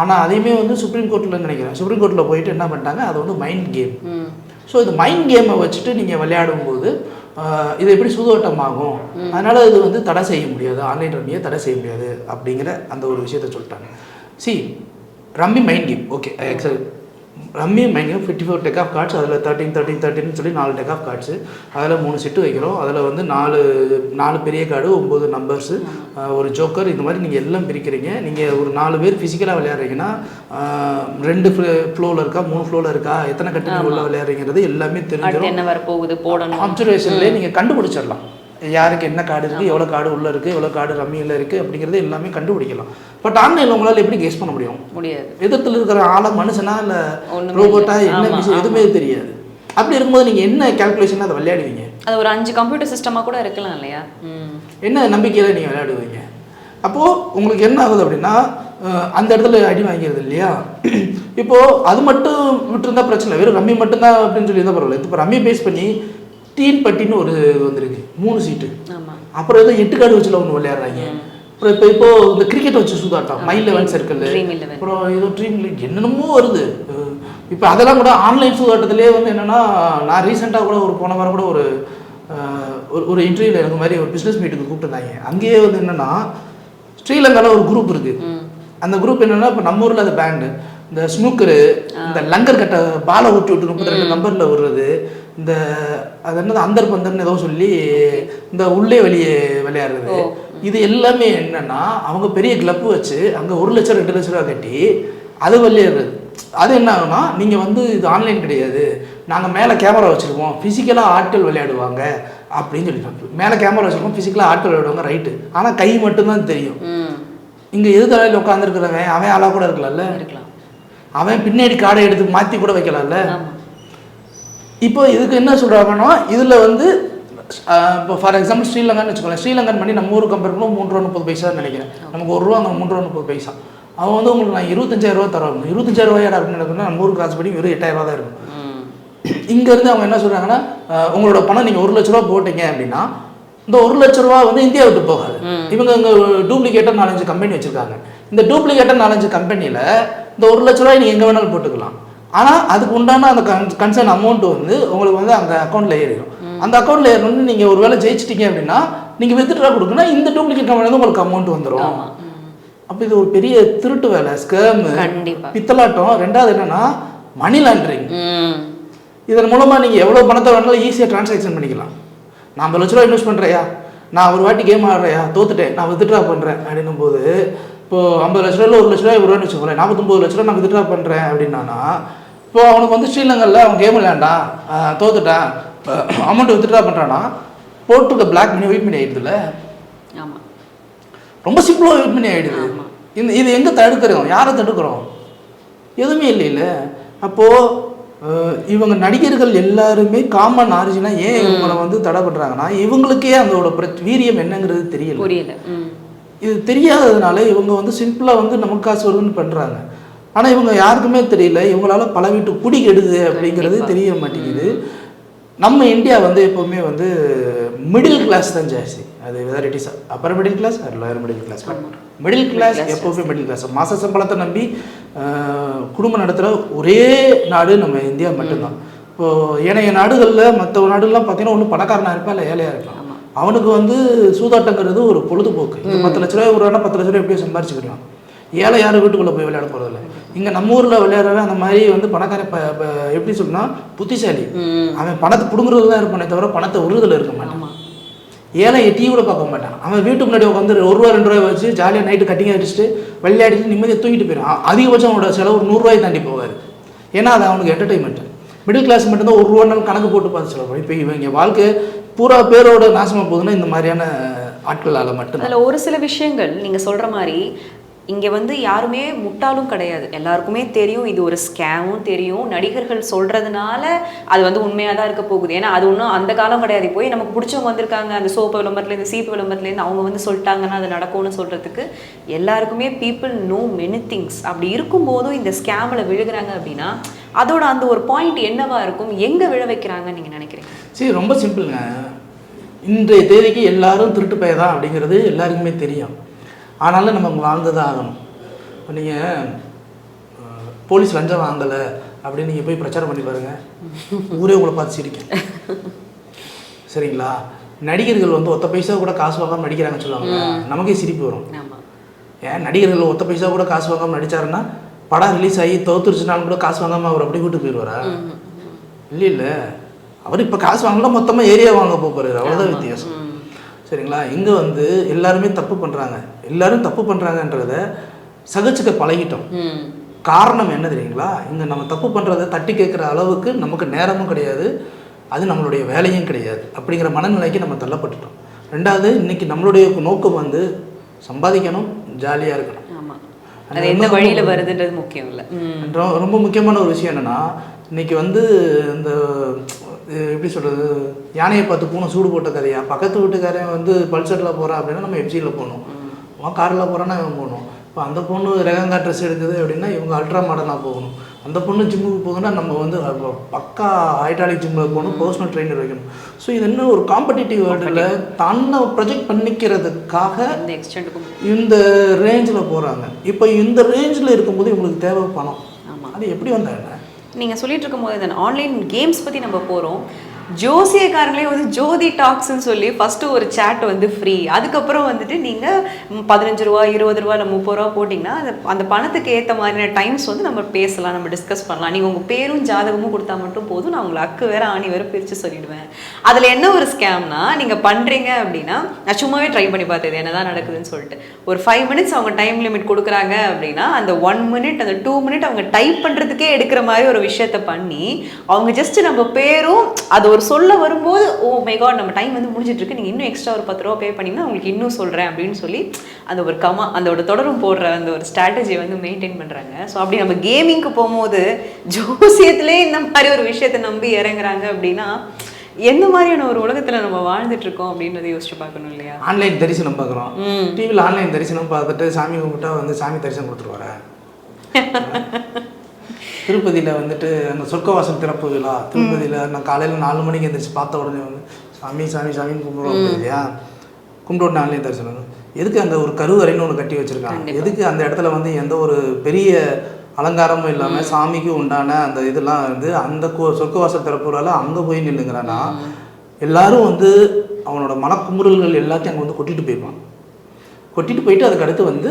ஆனால் அதையுமே வந்து சுப்ரீம் கோர்ட்டில் நினைக்கிறேன். சுப்ரீம் கோர்ட்டில் போயிட்டு என்ன பண்ணிட்டாங்க? அது வந்து மைண்ட் கேம் ஸோ இது மைண்ட் கேமை வச்சுட்டு நீங்கள் விளையாடும்போது ஆஹ், இது எப்படி சூதோட்டமாகும்? அதனால இது வந்து தடை செய்ய முடியாது. ஆன்லைன் ரம்மியை தடை செய்ய முடியாது அப்படிங்கிற அந்த ஒரு விஷயத்த சொல்லிட்டாங்க. C rummy mind game okay rummy mind game fifty four deck of cards அதில் தேர்ட்டின் தேர்ட்டின் தேர்ட்டின்னு சொல்லி நாலு டெக் ஆஃப் கார்ட்ஸு அதில் மூணு செட்டு வைக்கிறோம். அதில் வந்து நாலு நாலு பெரிய கார்டு ஒம்பது நம்பர்ஸு ஒரு ஜோக்கர் இந்த மாதிரி நீங்கள் எல்லாம் பிரிக்கிறீங்க. நீங்கள் ஒரு நாலு பேர் ஃபிசிக்கலாக விளையாடுறீங்கன்னா ரெண்டு ஃப்ளோவில் இருக்கா மூணு ஃப்ளோவில் இருக்கா எத்தனை கட்டு உள்ள விளையாடுறீங்கிறது எல்லாமே தெரிஞ்சிடும் என்ன வரப்போகுது போடணும். அப்சர்வேஷன்லேயே நீங்கள் கண்டுபிடிச்சிடலாம். யாருக்கு என்ன கார்டு இருக்குது எவ்வளோ கார்டு உள்ளே இருக்குது எவ்வளோ கார்டு ரம்மியில் இருக்குது அப்படிங்கிறது எல்லாமே கண்டுபிடிக்கலாம். பட் ஆன்லைனில் உங்களால் எப்படி கெஸ் பண்ண முடியும்? முடியாது. எதிர்த்துல இருக்கிற ஆளை மனுஷனா இல்லை ரோபோட்டா. என்ன விஷயம்? எதுவுமே தெரியாது. அப்படி இருக்கும்போது நீங்கள் என்ன கேல்குலேஷன் அதை விளையாடுவீங்க? அது ஒரு அஞ்சு கம்ப்யூட்டர் சிஸ்டமா கூட இருக்கலாம் இல்லையா? என்ன நம்பிக்கையில் நீங்கள் விளையாடுவீங்க? அப்போது உங்களுக்கு என்ன ஆகுது அப்படின்னா அந்த இடத்துல அடி வாங்கிறது இல்லையா? இப்போது அது மட்டும் விட்டுருந்தா பிரச்சனை வெறும் ரம்மி மட்டும்தான் அப்படின்னு சொல்லி இருந்தால் பரவாயில்ல. இப்போ ரம்மி பேஸ் பண்ணி டீன் பட்டின்னு ஒரு வந்திருக்கு. மூணு சீட்டு அப்புறம் ஏதோ எட்டு கார்டு வச்சுல ஒன்று விளையாடுறாங்க. அப்புறம் இப்போ இப்போ இந்த கிரிக்கெட் வச்சு சூதாட்டம் மைல் லெவன் சர்க்கிள். அப்புறம் ஏதோ ட்ரீம் என்னென்னமோ வருது. இப்போ அதெல்லாம் கூட ஆன்லைன் சூதாட்டத்திலே வந்து என்னென்னா நான் ரீசெண்டாக கூட ஒரு போன வாரம் கூட ஒரு ஒரு இன்டர்வியூவில் எனக்கு மாதிரி ஒரு பிஸ்னஸ் மீட்டுக்கு கூப்பிட்டுருந்தாங்க. அங்கேயே வந்து என்னென்னா ஸ்ரீலங்காவில் ஒரு குரூப் இருக்குது ம். அந்த குரூப் என்னென்னா இப்போ நம்ம ஊரில் அது பேண்டு இந்த ஸ்னூக்கரு இந்த லங்கர் கட்டை பாலை ஊட்டி விட்டு முப்பத்தி ரெண்டு நம்பரில் விடுறது. இந்த அது என்னது அந்தர் பந்தர்னு ஏதோ சொல்லி இந்த உள்ளே வெளியே விளையாடுறது. இது எல்லாமே என்னன்னா அவங்க பெரிய கிளப்பு வச்சு அங்கே ஒரு லட்சம் ரெண்டு லட்ச ரூபா கட்டி அது விளையாடுறது. அது என்ன ஆகும்னா நீங்கள் வந்து இது ஆன்லைன் கிடையாது. நாங்கள் மேலே கேமரா வச்சுருக்கோம். ஃபிசிக்கலாக ஆட்கள் விளையாடுவாங்க அப்படின்னு சொல்லிட்டாங்க. மேலே கேமரா வச்சுருக்கோம் ஃபிசிக்கலாக ஆட்கள் விளையாடுவாங்க ரைட்டு ஆனால் கை மட்டும்தான் தெரியும். இங்கே எது தலையில் உட்காந்துருக்கிறவன் அவன் ஆளாக கூட இருக்கலாம்ல. இருக்கலாம். அவன் பின்னாடி காடை எடுத்து மாற்றி கூட வைக்கலாம்ல. இப்போ இதுக்கு என்ன சொல்கிறாங்கன்னா இதில் வந்து இப்போ ஃபார் எக்ஸாம்பிள் ஸ்ரீலங்கான்னு வச்சுக்கோங்களேன். ஸ்ரீலங்கன் பண்ணி நம்ம ஊருக்கு கம்பேர் பண்ணும்போது மூணு ரூபா முப்பது பைசா நினைக்கிறேன். நமக்கு ஒரு ரூபா அங்கே மூணு ரூபா முப்பது பைசா. அவன் வந்து உங்களுக்கு நான் இருபத்தஞ்சாயிரம் ரூபா தரோம் இருபத்தஞ்சாயிரம் ரூபாய் அப்படின்னு நினைக்கணும்னா நம்ம ஊருக்கு காசு படி வெறும் எட்டாயிரம் ரூபா தான் இருக்கும். இங்கேருந்து அவங்க என்ன சொல்கிறாங்கன்னா உங்களோட பணம் நீங்கள் ஒரு லட்ச ரூபா போட்டீங்க அப்படின்னா இந்த ஒரு லட்ச ரூபா வந்து இந்தியா விட்டு போகாது. இவங்க இங்கே டூப்ளிகேட்டாக நாலஞ்சு கம்பெனி வச்சுருக்காங்க. இந்த டூப்ளிகேட்டாக நாலஞ்சு கம்பெனியில் இந்த ஒரு லட்ச ரூபாய் நீங்கள் எங்கே வேணாலும் போட்டுக்கலாம். ஆனால் அதுக்கு உண்டான அந்த கன் கன்சர்ன் அமௌண்ட் வந்து உங்களுக்கு வந்து அந்த அக்கௌண்ட்டில் ஏறிடும். அந்த அக்கௌண்ட்டில் ஏறணும்னு நீங்கள் ஒரு வேளை ஜெயிச்சிட்டீங்க அப்படின்னா நீங்கள் வித்ட்ரா கொடுக்கணும் இந்த டூப்ளிகேட் கம்பெனி உங்களுக்கு அமௌண்ட் வந்துடும். அப்போ இது ஒரு பெரிய திருட்டு வேலை ஸ்கேமு பித்தலாட்டம். ரெண்டாவது என்னன்னா மணி லாண்ட்ரிங் இதன் மூலமாக நீங்கள் எவ்வளோ பணத்தை வேணாலும் ஈஸியாக ட்ரான்சாக்ஷன் பண்ணிக்கலாம். நான் ஐம்பது லட்ச ரூபா இன்வெஸ்ட் பண்ணுறையா நான் ஒரு வாட்டி கேம் ஆடுறையா தோத்துட்டேன். நான் வித்ட்ரா பண்ணுறேன் அப்படின்னும் போது இப்போ ஐம்பது லட்ச ரூபாயில் ஒரு லட்ச ரூபாய் வருவான்னு வச்சுக்கோங்களேன். நாற்பத்தொம்பது லட்ச ரூபா நான் வித்ட்ரா பண்ணுறேன் அப்படின்னா இப்போ அவனுக்கு வந்து ஸ்ரீலங்கரில் அவன் கேம் விளையாண்டான் தோத்துட்டான். அமௌண்ட் வித்ட்ரா பண்ணுறான்னா போட்டுருக்க பிளாக் மணி வெயிட் பண்ணி ஆயிடுதுல்ல? ஆமா. ரொம்ப சிம்பிளாக வெயிட் பண்ணி ஆயிடுது. ஆமா. இந்த இது எங்கே தடுக்கிறோம்? யாரை தடுக்கிறோம்? எதுவுமே இல்லைல்ல அப்போது இவங்க நடிகர்கள் எல்லாருமே காமன் ஆரிஜினாக ஏன் இவங்களை வந்து தடை பண்ணுறாங்கன்னா இவங்களுக்கே அதோட வீரியம் என்னங்கிறது தெரியல. இது தெரியாததுனால இவங்க வந்து சிம்பிளாக வந்து நமக்கு காசு வருதுன்னு பண்ணுறாங்க ஆனால் இவங்க யாருக்குமே தெரியல. இவங்களால பல வீட்டு குடி கெடுது அப்படிங்கிறது தெரிய மாட்டேங்குது. நம்ம இந்தியா வந்து எப்போவுமே வந்து மிடில் கிளாஸ் தான் ஜாஸ்தி. அது whether it is upper middle class or lower middle class middle class எப்போவுமே மிடில் கிளாஸ் மாச சம்பளத்தை நம்பி குடும்பம் நடத்துகிற ஒரே நாடு நம்ம இந்தியா மட்டும்தான். இப்போது ஏனைய நாடுகளில் மற்ற நாடுகள்லாம் பார்த்தீங்கன்னா ஒன்று பணக்காரனாக இருப்பா இல்லை ஏழையாக இருப்பான் அவனுக்கு வந்து சூதாட்டங்கிறது ஒரு பொழுதுபோக்கு. பத்து லட்ச ரூபாய் ஒரு பத்து லட்ச ரூபாய் எப்படியோ சம்பாரிச்சுக்கலாம் ஏழை யாரும் வீட்டுக்குள்ளே போய் விளையாட போகிறதில்ல இங்கே நம்ம ஊரில் விளையாடுறவன் அந்த மாதிரி வந்து பணக்காரன் ப ப- எப்படி சொல்லணும்னா புத்திசாலி. அவன் பணத்தை பிடுங்குறது தான் இருப்பானே தவிர பணத்தை உருதுல இருக்க மாட்டான். ஏழை டீ கூட பார்க்க மாட்டான். அவன் வீட்டு முன்னாடி உட்காந்து ஒரு ரூபா ரெண்டு ரூபாய் வச்சு ஜாலியாக நைட்டு கட்டிங் அடிச்சுட்டு விளையாடிட்டு நிம்மதியாக தூங்கிட்டு போயிடும் அதிகபட்சம் அவனோட செலவு ஒரு நூறுரூவாய் தாண்டி போகாது ஏன்னா அது அவனுக்கு என்டர்டைன்மெண்ட் மிடில் கிளாஸ் மட்டும்தான் ஒரு ரூபா நாள் கணக்கு போட்டு பார்த்து செலவு இப்போ இவங்க வாழ்க்கை பூரா பேரோட நாசமாக போகுதுன்னா இந்த மாதிரியான ஆட்களால் மட்டும்தான். அதில் ஒரு சில விஷயங்கள் நீங்கள் சொல்கிற மாதிரி இங்கே வந்து யாருமே முட்டாளும் கிடையாது. எல்லாருக்குமே தெரியும் இது ஒரு ஸ்கேமும் தெரியும். நடிகர்கள் சொல்கிறதுனால அது வந்து உண்மையாக தான் இருக்க போகுது. ஏன்னா அது ஒன்றும் அந்த காலம் கிடையாது. போய் நமக்கு பிடிச்சவங்க வந்திருக்காங்க. அந்த சோப்பு விளம்பரத்துலேருந்து சீப்பு விளம்பரத்துலேருந்து அவங்க வந்து சொல்லிட்டாங்கன்னா அது நடக்கும்னு சொல்கிறதுக்கு எல்லாருக்குமே பீப்புள் நோ மெனி திங்ஸ் அப்படி இருக்கும்போதும் இந்த ஸ்கேமில் விழுகிறாங்க அப்படின்னா அதோட அந்த ஒரு பாயிண்ட் என்னவா இருக்கும்? எங்கே விழ வைக்கிறாங்கன்னு நீங்கள் நினைக்கிறீங்க? சரி ரொம்ப சிம்பிளுங்க இன்றைய தேதிக்கு எல்லாரும் திருட்டு பைய தான் அப்படிங்கிறது எல்லாருக்குமே தெரியும். ஆனாலும் நம்ம வாழ்ந்து தான் ஆகணும். இப்போ நீங்கள் போலீஸ் லஞ்சம் வாங்கலை அப்படின்னு நீங்கள் போய் பிரச்சாரம் பண்ணி பாருங்கள் ஊரே உங்களை பார்த்து சிரிக்கும். சரிங்களா? நடிகர்கள் வந்து ஒத்த பைசா கூட காசு வாங்காமல் நடிக்கிறாங்கன்னு சொல்லுவாங்க நமக்கே சிரிப்பு வரும். ஏன்? நடிகர்கள் ஒத்த பைசா கூட காசு வாங்காமல் நடிச்சாருன்னா படம் ரிலீஸ் ஆகி தோத்துருச்சுனாலும் கூட காசு வாங்காமல் அவர் அப்படி விட்டு போயிடுவாரா இல்லை இல்லை. அவர் இப்போ காசு வாங்கலாம் மொத்தமாக ஏரியா வாங்க போகிறாரு அவ்வளோதான் வித்தியாசம். சரிங்களா? இங்கே வந்து எல்லாருமே தப்பு பண்ணுறாங்க எல்லாரும் தப்பு பண்ணுறாங்கன்றத சகிச்சுக்க பழகிட்டோம். காரணம் என்ன தெரியுங்களா? இங்கே நம்ம தப்பு பண்ணுறத தட்டி கேட்குற அளவுக்கு நமக்கு நேரமும் கிடையாது. அது நம்மளுடைய வேலையும் கிடையாது. அப்படிங்கிற மனநிலைக்கு நம்ம தள்ளப்பட்டுட்டோம். ரெண்டாவது இன்னைக்கு நம்மளுடைய நோக்கம் வந்து சம்பாதிக்கணும் ஜாலியாக இருக்கணும். அது எந்த வழியில வருதுன்றது முக்கியம் இல்ல. ரொம்ப முக்கியமான ஒரு விஷயம் என்னன்னா இன்னைக்கு வந்து இந்த எப்படி சொல்றது? யானையை பார்த்து பூனை சூடு போட்ட கதையா? பக்கத்து வீட்டுக்காரன் வந்து பல்சரில் போகிறான் அப்படின்னா நம்ம எஃப்சியில் போகணும் அவன் காரில் போகிறான்னா இவன் போகணும் இப்போ அந்த பொண்ணு ரெகங்கா ட்ரெஸ் எடுக்குது அப்படின்னா இவங்க அல்ட்ரா மாடர்னாக போகணும். அந்த பொண்ணு ஜிம்முக்கு போகுதுன்னா நம்ம வந்து பக்கா ஹைட்ராலிக் ஜிம்மில் போகணும் பர்சனல் ட்ரெயினர் வைக்கணும். ஸோ இது என்ன ஒரு காம்படிட்டிவ் வேர்ல்டில் தன்னை ப்ரொஜெக்ட் பண்ணிக்கிறதுக்காக இந்த ரேஞ்சில் போகிறாங்க இப்போ இந்த ரேஞ்சில் இருக்கும்போது இவங்களுக்கு தேவை பணம். அது எப்படி வந்தாங்க நீங்கள் சொல்லிகிட்டு இருக்கும்போது இந்த ஆன்லைன் கேம்ஸ் பற்றி நம்ம போகிறோம் ஜோசியக்காரங்களே வந்து ஜோதி டாக்ஸ்ன்னு சொல்லி ஃபஸ்ட்டு ஒரு சேட் வந்து ஃப்ரீ அதுக்கப்புறம் வந்துட்டு நீங்கள் பதினஞ்சு ரூபா இருபது ரூபா இல்லை முப்பது ரூபா போட்டிங்கன்னா அந்த அந்த பணத்துக்கு ஏற்ற மாதிரியான டைம்ஸ் வந்து நம்ம பேசலாம் நம்ம டிஸ்கஸ் பண்ணலாம். நீங்கள் உங்கள் பேரும் ஜாதகமும் கொடுத்தா மட்டும் போதும். நான் உங்களை அக்கு வேற ஆணி வேற பிரித்து சொல்லிடுவேன். அதில் என்ன ஒரு ஸ்கேம்னா நீங்கள் பண்ணுறீங்க அப்படின்னா நான் சும்மாவே ட்ரை பண்ணி பார்த்தது என்னதான் நடக்குதுன்னு சொல்லிட்டு. ஒரு ஃபைவ் மினிட்ஸ் அவங்க டைம் லிமிட் கொடுக்குறாங்க அப்படின்னா அந்த ஒன் மினிட் அந்த டூ மினிட் அவங்க டைப் பண்ணுறதுக்கே எடுக்கிற மாதிரி ஒரு விஷயத்த பண்ணி அவங்க ஜஸ்ட் நம்ம பேரும் அது ஒரு சொல்ல வரும்போது ஓ மை காட் நம்ம டைம் வந்து முடிஞ்சிட்டு இருக்கு நீங்கள் இன்னும் எக்ஸ்ட்ரா ஒரு பத்து ரூபா பே பண்ணிங்கன்னா உங்களுக்கு இன்னும் சொல்கிறேன் அப்படின்னு சொல்லி அந்த ஒரு கமா ஒரு தொடரும் போடுற அந்த ஒரு ஸ்ட்ராட்டஜியை வந்து மெயின்டைன் பண்ணுறாங்க ஸோ அப்படி நம்ம கேமிங்க்கு போகும்போது ஜோசியத்திலே இந்த மாதிரி ஒரு விஷயத்தை நம்பி இறங்குறாங்க அப்படின்னா எந்த மாதிரியான ஒரு உலகத்தில் நம்ம வாழ்ந்துட்டு இருக்கோம் அப்படின்றத யோசிச்சு பார்க்கணும் இல்லையா? ஆன்லைன் தரிசனம் பார்க்குறோம். டிவியில் ஆன்லைன் தரிசனம் பார்த்துட்டு சாமி கும்பிட்டா வந்து சாமி தரிசனம் கொடுத்துருவாரா திருப்பதியில் வந்துட்டு அந்த சொர்க்கவாசல் திறப்பு விழா. திருப்பதியில் நான் காலையில் நாலு மணிக்கு எந்திரிச்சு பார்த்த உடனே வந்து சாமி சாமி சாமின்னு கும்பிடுவோம் இல்லையா? கும்பிட்டு ஆன்லைன் தரிசனம் எதுக்கு அங்கே ஒரு கருவறைன்னு ஒன்று கட்டி வச்சிருக்காங்க? எதுக்கு அந்த இடத்துல வந்து எந்த ஒரு பெரிய அலங்காரமும் இல்லாமல் சாமிக்கு உண்டான அந்த இதெல்லாம் வந்து அந்த கோ- சொர்க்கவாசல் திறப்பு விழாவில் அங்கே போய் நில்லுங்கிறான்னா எல்லாரும் வந்து அவனோட மனக்குமுறல்கள் எல்லாத்தையும் அங்கே வந்து கொட்டிட்டு போயிடுவான் கொட்டிட்டு போயிட்டு அதுக்கு அடுத்து வந்து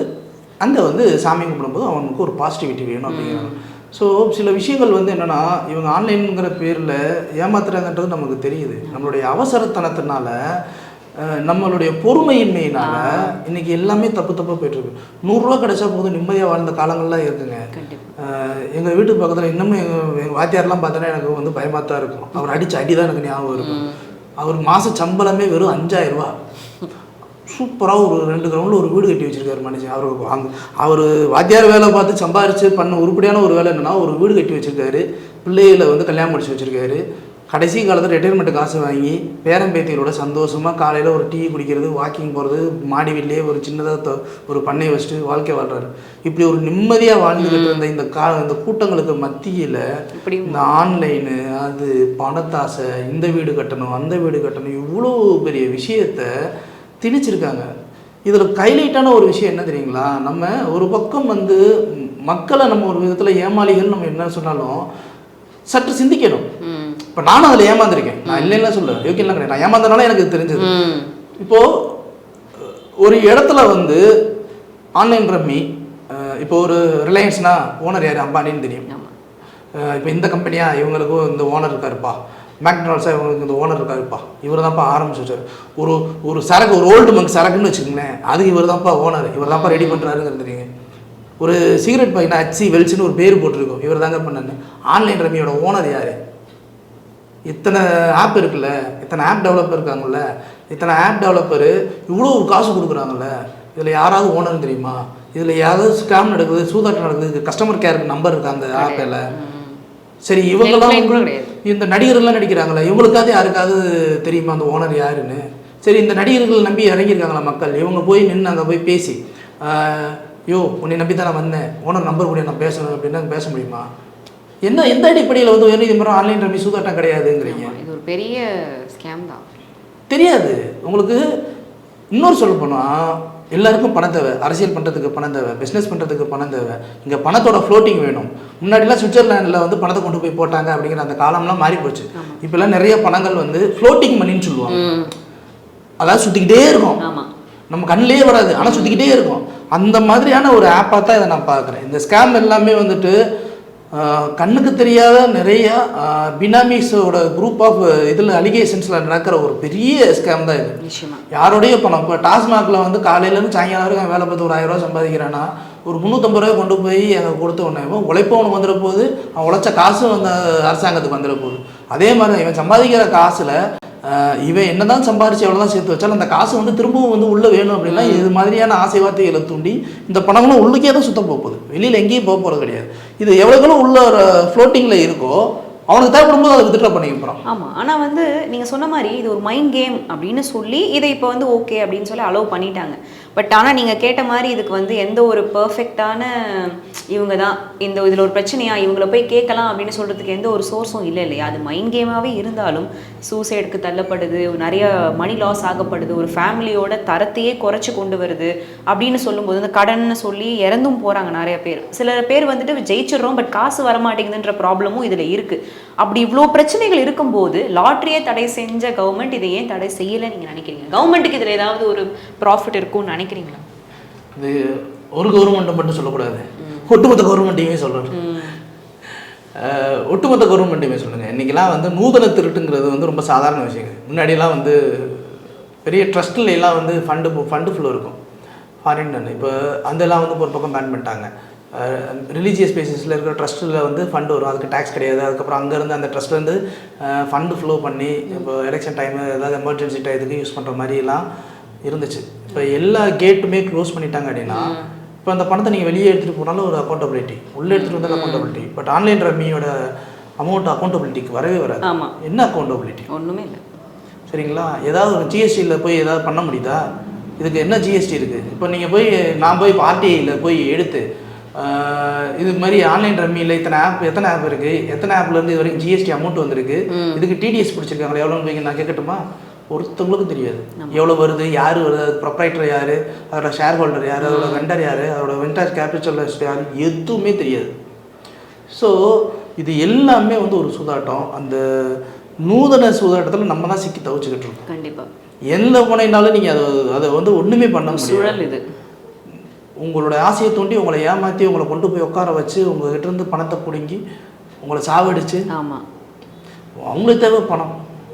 அங்கே வந்து சாமி கும்பிடும்போது அவனுக்கு ஒரு பாசிட்டிவிட்டி வேணும் அப்படிங்கிறாங்க. ஸோ சில விஷயங்கள் வந்து என்னென்னா இவங்க ஆன்லைனுங்கிற பேரில் ஏமாத்துறாங்கன்றது நமக்கு தெரியுது. நம்மளுடைய அவசரத்தனத்தினால நம்மளுடைய பொறுமையின்மையினால இன்னைக்கு எல்லாமே தப்பு தப்பாக போயிட்டுருக்கு. நூறுரூவா கிடைச்சா போதும் நிம்மதியாக வாழ்ந்த காலங்கள்லாம் இருக்குங்க. எங்கள் வீட்டு பக்கத்தில் இன்னமும் எங்கள் எங்கள் வாத்தியார்லாம் பார்த்தோன்னா எனக்கு வந்து பயமாக தான் இருக்கும். அவர் அடித்த அடி தான் எனக்கு ஞாபகம் இருக்கும். அவர் மாத சம்பளமே வெறும் அஞ்சாயிரம் ரூபா. சூப்பராக ஒரு ரெண்டு கிரவுண்டில் ஒரு வீடு கட்டி வச்சிருக்காரு மனுஷன். அவர் அங்க அவர் வாத்தியார் வேலை பார்த்து சம்பாரிச்சு பண்ண உருப்படியான ஒரு வேலை என்னன்னா ஒரு வீடு கட்டி வச்சிருக்காரு. பிள்ளைகளை வந்து கல்யாணம் முடிச்சு வச்சிருக்காரு. கடைசி காலத்தில் ரிட்டைர்மெண்ட் காசு வாங்கி பேரம்பேத்திகளோட சந்தோஷமாக காலையில் ஒரு டீ குடிக்கிறது வாக்கிங் போகிறது மாடி வீட்லேயே ஒரு சின்னதாக ஒரு பண்ணை வச்சுட்டு வாழ்க்கை வாழ்றாரு. இப்படி ஒரு நிம்மதியாக வாழ்ந்துகிட்டு இருந்த இந்த கா இந்த கூட்டங்களுக்கு மத்தியில் இப்படி இந்த ஆன்லைனு அது பணத்தாசை இந்த வீடு கட்டணும் அந்த வீடு கட்டணும் இவ்வளோ பெரிய விஷயத்த திணிச்சிருக்காங்க. இதில் ஹைலைட்டான ஒரு விஷயம் என்ன தெரியுங்களா? நம்ம ஒரு பக்கம் வந்து மக்களை நம்ம ஒரு விதத்தில் ஏமாளிகள் நம்ம என்ன சொன்னாலும் சற்று சிந்திக்கணும். இப்போ நானும் அதில் ஏமாந்துருக்கேன். நான் இல்லைன்னா சொல்ல யோக்கியெல்லாம் கிடையாது. நான் ஏமாந்தனால எனக்கு தெரிஞ்சது. இப்போது ஒரு இடத்துல வந்து ஆன்லைன் ரம்மி இப்போ ஒரு ரிலையன்ஸ்னா ஓனர் யார்? அம்பானின்னு தெரியும். இப்போ இந்த கம்பெனியா இவங்களுக்கும் இந்த ஓனர் இருக்காருப்பா. மேக்டனால்ஸாக இவங்களுக்கு இந்த ஓனர் இருக்காருப்பா. இவர் தான்ப்பா ஆரம்பிச்சு வச்சார் ஒரு ஒரு சரக்கு ஒரு ஓல்டு மங்க் சரக்குன்னு வச்சுக்கோங்களேன். அதுக்கு இவர் தான்ப்பா ஓனர் இவர் தான்ப்பா ரெடி பண்ணுறாருங்கிறது தெரியுங்க ஒரு சிகரெட் பாய்னா ஹச்சி வெல்ஸ்னு ஒரு பேர் போட்டிருக்கோம். இவர் தாங்க பண்ணாரு. ஆன்லைன் ரம்மியோட ஓனர் யார்? இத்தனை ஆப் இருக்குல்ல. இத்தனை ஆப் டெவலப்பர் இருக்காங்கல்ல. இத்தனை ஆப் டெவலப்பரு இவ்வளோ காசு கொடுக்குறாங்கல்ல. இதில் யாராவது ஓனர் தெரியுமா? இதில் யாராவது ஸ்கேம் நடக்குது சூதாட்டம் நடக்குது கஸ்டமர் கேருக்கு நம்பர் இருக்கா அந்த ஆப்பில் சரி இவங்கெல்லாம். இந்த நடிகர்கள்லாம் நடிக்கிறாங்களே? இவங்களுக்காவது யாருக்காவது தெரியுமா? அந்த ஓனர் யாருன்னு? சரி இந்த நடிகர்கள் நம்பி இறங்கியிருக்காங்களா மக்கள்? இவங்க போய் நின்று அங்கே போய் பேசி யோ உன்னை நம்பி தான் நான் வந்தேன். ஓனர் நம்பர் கூட நான் பேசணும் அப்படின்னா பேச முடியுமா? என்ன எந்த அடிப்படையில் வந்து உயர்நீதிமன்றம் ஆன்லைன் ரம்மி சூதாட்டம் கிடையாதுங்கிறீங்க? இது ஒரு பெரிய ஸ்கேம் தான். தெரியாது. உங்களுக்கு இன்னொரு சொல்ல போனால் எல்லாருக்கும் பணம் தேவை. அரசியல் பண்ணுறதுக்கு பணம் தேவை. பிஸ்னஸ் பண்ணுறதுக்கு பணம் தேவை. இங்கே பணத்தோட ஃப்ளோட்டிங் வேணும். முன்னாடிலாம் சுவிட்சர்லாண்டில் வந்து பணத்தை கொண்டு போய் போட்டாங்க அப்படிங்கிற அந்த காலம்லாம் மாறி போச்சு இப்போல்லாம் நிறைய பணங்கள் வந்து ஃப்ளோட்டிங் மணின்னு சொல்லுவாங்க. அதாவது சுற்றிக்கிட்டே இருக்கும். நம்ம கண்ணிலே வராது. ஆனால் சுற்றிக்கிட்டே இருக்கும். அந்த மாதிரியான ஒரு ஆப்பாக தான் இதை நான் பார்க்குறேன். இந்த ஸ்கேம் எல்லாமே வந்துட்டு கண்ணுக்கு தெரியாத நிறைய பினாமிஸோட குரூப் ஆஃப் இதில் அலிகேஷன்ஸில் நடக்கிற ஒரு பெரிய ஸ்கேம் தான் இது. யாரோடைய பணம் இப்போ டாஸ்மாகில் வந்து காலையிலேருந்து சாயங்காலம் வரைக்கும் அவன் வேலை பார்த்து ஒரு ஆயிரம் சம்பாதிக்கிறான்னா ஒரு முந்நூற்றம்பது ரூபாய் கொண்டு போய் அங்கே கொடுத்த உடனே இவன் உழைப்பவனுக்கு வந்துட போகுது அவன் உழைச்ச காசும் வந்து அரசாங்கத்துக்கு வந்துட போகுது. அதே மாதிரி இவன் சம்பாதிக்கிற காசில் இவன் என்னதான் சம்பாரிச்சு எவ்வளோதான் சேர்த்து வச்சாலும் அந்த காசு வந்து திரும்பவும் வந்து உள்ளே வேணும் அப்படின்னா இது மாதிரியான ஆசை வார்த்தைகளை தூண்டி இந்த பணங்களும் உள்ளுக்கே தான் சுத்தம் போகுது. வெளியில் எங்கேயும் போக போகிறது கிடையாது. இது எவ்வளோக்களும் உள்ள ஃப்ளோட்டிங்கில் இருக்கோ அவனுக்கு தேவைப்படும் போது அதை வித்ட்ரா பண்ணிக்க போகிறான் ஆமாம் ஆனால் வந்து நீங்கள் சொன்ன மாதிரி இது ஒரு மைண்ட் கேம் அப்படின்னு சொல்லி இதை இப்போ வந்து ஓகே அப்படின்னு சொல்லி அலோவ் பண்ணிட்டாங்க. பட் ஆனால் நீங்கள் கேட்ட மாதிரி இதுக்கு வந்து எந்த ஒரு பர்ஃபெக்டான இவங்க தான் இந்த இதில் ஒரு பிரச்சனையா இவங்கள போய் கேட்கலாம் அப்படின்னு சொல்கிறதுக்கு எந்த ஒரு சோர்ஸும் இல்லை இல்லையா? அது மைண்ட் கேமாகவே இருந்தாலும் சூசைடுக்கு தள்ளப்படுது நிறைய மணி லாஸ் ஆகப்படுது ஒரு ஃபேமிலியோட தரத்தையே குறைச்சி கொண்டு வருது அப்படின்னு சொல்லும்போது இந்த கடன் சொல்லி இறந்தும் போகிறாங்க நிறைய பேர். சில பேர் வந்துட்டு ஜெயிச்சிடுறோம் பட் காசு வர மாட்டேங்குதுன்ற ப்ராப்ளமும் இதில் இருக்குது அப்படி இவ்வளோ பிரச்சனைகள் இருக்கும்போது லாட்ரியை தடை செஞ்ச கவர்மெண்ட் இதை ஏன் தடை செய்யலை நீங்க நினைக்கிறீங்க? கவர்மெண்ட்டுக்கு இதுல ஏதாவது ஒரு ப்ராஃபிட் இருக்கும்னு நினைக்கிறீங்களா? இது ஒரு கவர்மெண்ட்டை மட்டும் சொல்லக்கூடாது. ஒட்டுமொத்த கவர்மெண்ட்டையுமே சொல்லணும். ஒட்டுமொத்த கவர்மெண்ட்டையுமே சொல்லுங்க. இன்றைக்கெல்லாம் வந்து நூதன திருட்டுங்கிறது வந்து ரொம்ப சாதாரண விஷயங்க. முன்னாடியெல்லாம் வந்து பெரிய ட்ரஸ்ட்ல எல்லாம் வந்து ஃபண்டு ஃபண்டு ஃபுல்லோ இருக்கும். ஃபாரின் இப்போ அதெல்லாம் வந்து ஒரு பக்கம் பேன் பண்ணிட்டாங்க. ரிலீஜியஸ் பேசிஸில் இருக்கிற ட்ரஸ்ட்டில் வந்து ஃபண்டு வரும். அதுக்கு டேக்ஸ் கிடையாது. அதுக்கப்புறம் அங்கேருந்து அந்த ட்ரஸ்ட்லேருந்து ஃபண்டு ஃப்ளோ பண்ணி இப்போ எலெக்ஷன் டைமு ஏதாவது எமர்ஜென்சி டயத்துக்கு யூஸ் பண்ணுற மாதிரிலாம் இருந்துச்சு. இப்போ எல்லா கேட்டுமே க்ளோஸ் பண்ணிட்டாங்க அப்படின்னா இப்போ அந்த பணத்தை நீங்கள் வெளியே எடுத்துகிட்டு போனாலும் ஒரு அக்கௌண்டபிலிட்டி உள்ளே எடுத்துகிட்டு வந்தாலும் அக்கௌண்டபிலிட்டி பட் ஆன்லைன் ரம்மியோட அமௌண்ட் அக்கௌண்டபிலிட்டிக்கு வரவே வராது. என்ன அக்கௌண்டபிலிட்டி ஒண்ணுமே இல்லை. சரிங்களா? ஏதாவது ஒரு ஜிஎஸ்டியில் போய் ஏதாவது பண்ண முடியுதா? இதுக்கு என்ன ஜிஎஸ்டி இருக்குது இப்போ நீங்கள் போய் நான் போய் இப்போ ஆர்டிஐயில் போய் எடுத்து இது மாதிரி ஆன்லைன் ரம்மியில் இத்தனை ஆப் எத்தனை ஆப் இருக்குது எத்தனை ஆப்லேருந்து இது வரைக்கும் ஜிஎஸ்டி அமௌண்ட் வந்திருக்கு? இதுக்கு டிடிஎஸ் பிடிச்சிருக்காங்களா? எவ்வளோன்னு நான் கேட்கட்டுமா? ஒருத்தவங்களுக்கும் தெரியாது. எவ்வளோ வருது? யார் வருது? அது ப்ரொப்ரைட்டர் யார்? அதோட ஷேர் ஹோல்டர் யார்? அதோட வெண்டர் யார்? அதோட வெண்டர் கேபிட்டலிஸ்ட் யார்? எதுவுமே தெரியாது. ஸோ இது எல்லாமே வந்து ஒரு சூதாட்டம். அந்த நூதன சூதாட்டத்தில் நம்ம தான் சிக்கி தவிச்சுக்கிட்டு இருக்கோம். கண்டிப்பா. எந்த முனைனாலும் நீங்கள் அதை அதை வந்து ஒன்றுமே பண்ண முடியாது. சுழல் இது. உங்களோட ஆசையை தூண்டி உங்களை ஏமாற்றி உங்களை கொண்டு போய் உட்கார வச்சு உங்ககிட்ட இருந்து பணத்தை பிடுங்கி உங்களை சாவடிச்சு ஆமா. அவங்களுக்கு தேவை பணம்.